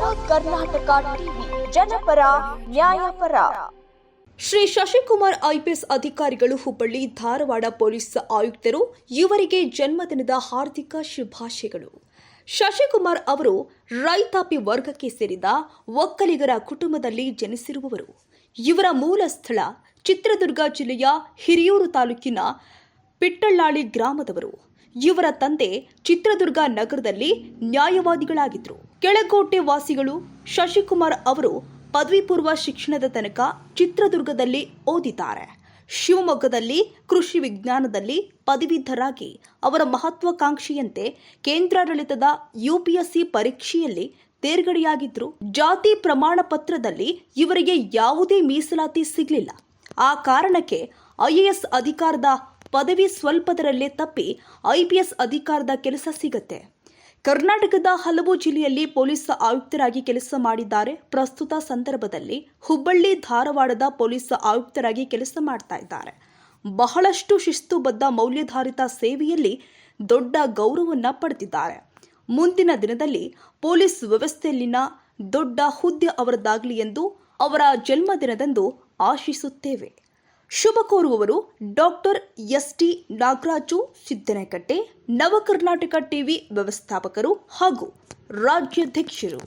Karnataka TV, ಜನಪರ, ನ್ಯಾಯಪರ. Shri Shashikumar IPS ಅಧಿಕಾರಿಗಳು Hubballi, Dharwad police ಆಯುಕ್ತರು ಇವರಿಗೆ ಜನ್ಮದಿನದ ಹಾರ್ದಿಕ ಶುಭಾಶಯಗಳು. ಶಶಿಕುಮಾರ್ ಅವರು ರೈತಾಪಿ ವರ್ಗಕ್ಕೆ ಸೇರಿದ ಒಕ್ಕಲಿಗರ ಕುಟುಂಬದಲ್ಲಿ ಜನಿಸಿರುವವರು. ಇವರ ಮೂಲ ಸ್ಥಳ ಚಿತ್ರದುರ್ಗ ಜಿಲ್ಲೆಯ ಹಿರಿಯೂರು ತಾಲೂಕಿನ ಪಿಟ್ಟಳ್ಳಾಳಿ ಗ್ರಾಮದವರು. ಇವರ ತಂದೆ ಚಿತ್ರದುರ್ಗ ನಗರದಲ್ಲಿ ನ್ಯಾಯವಾದಿಗಳಾಗಿದ್ದರು ಕೆಳಕೋಟೆ ವಾಸಿಗಳು ಶಶಿಕುಮಾರ್ ಅವರು ಪದವಿ ಪೂರ್ವ ಶಿಕ್ಷಣದ ತನಕ ಚಿತ್ರದುರ್ಗದಲ್ಲಿ ಓದಿದ್ದಾರೆ. ಶಿವಮೊಗ್ಗದಲ್ಲಿ ಕೃಷಿ ವಿಜ್ಞಾನದಲ್ಲಿ ಪದವೀಧರಾಗಿ ಅವರ ಮಹತ್ವಾಕಾಂಕ್ಷೆಯಂತೆ ಕೇಂದ್ರಾಡಳಿತದ ಯುಪಿಎಸ್ಸಿ ಪರೀಕ್ಷೆಯಲ್ಲಿ ತೇರ್ಗಡೆಯಾಗಿದ್ದರು ಜಾತಿ ಪ್ರಮಾಣ ಪತ್ರದಲ್ಲಿ ಇವರಿಗೆ ಯಾವುದೇ ಮೀಸಲಾತಿ ಸಿಗಲಿಲ್ಲ. ಆ ಕಾರಣಕ್ಕೆ ಐಎಎಸ್ ಅಧಿಕಾರದ ಪದವಿ ಸ್ವಲ್ಪದರಲ್ಲೇ ತಪ್ಪಿ ಐಪಿಎಸ್ ಅಧಿಕಾರದ ಕೆಲಸ ಸಿಗತ್ತೆ. ಕರ್ನಾಟಕದ ಹಲವು ಜಿಲ್ಲೆಯಲ್ಲಿ ಪೊಲೀಸ್ ಆಯುಕ್ತರಾಗಿ ಕೆಲಸ ಮಾಡಿದ್ದಾರೆ. ಪ್ರಸ್ತುತ ಸಂದರ್ಭದಲ್ಲಿ ಹುಬ್ಬಳ್ಳಿ, ಧಾರವಾಡದ ಪೊಲೀಸ್ ಆಯುಕ್ತರಾಗಿ ಕೆಲಸ ಮಾಡ್ತಾ ಇದ್ದಾರೆ. ಬಹಳಷ್ಟು ಶಿಸ್ತುಬದ್ಧ ಮೌಲ್ಯಧಾರಿತ ಸೇವೆಯಲ್ಲಿ ದೊಡ್ಡ ಗೌರವವನ್ನು ಪಡೆದಿದ್ದಾರೆ. ಮುಂದಿನ ದಿನದಲ್ಲಿ ಪೊಲೀಸ್ ವ್ಯವಸ್ಥೆಯಲ್ಲಿನ ದೊಡ್ಡ ಹುದ್ದೆ ಅವರದ್ದಾಗಲಿ ಎಂದು ಅವರ ಜನ್ಮದಿನದಂದು ಆಶಿಸುತ್ತೇವೆ. ಶುಭ ಕೋರುವವರು doctor S T Nagaraju Siddanakatte Navakarnataka TV ವ್ಯವಸ್ಥಾಪಕರು ಹಾಗೂ ರಾಜ್ಯಾಧ್ಯಕ್ಷರು.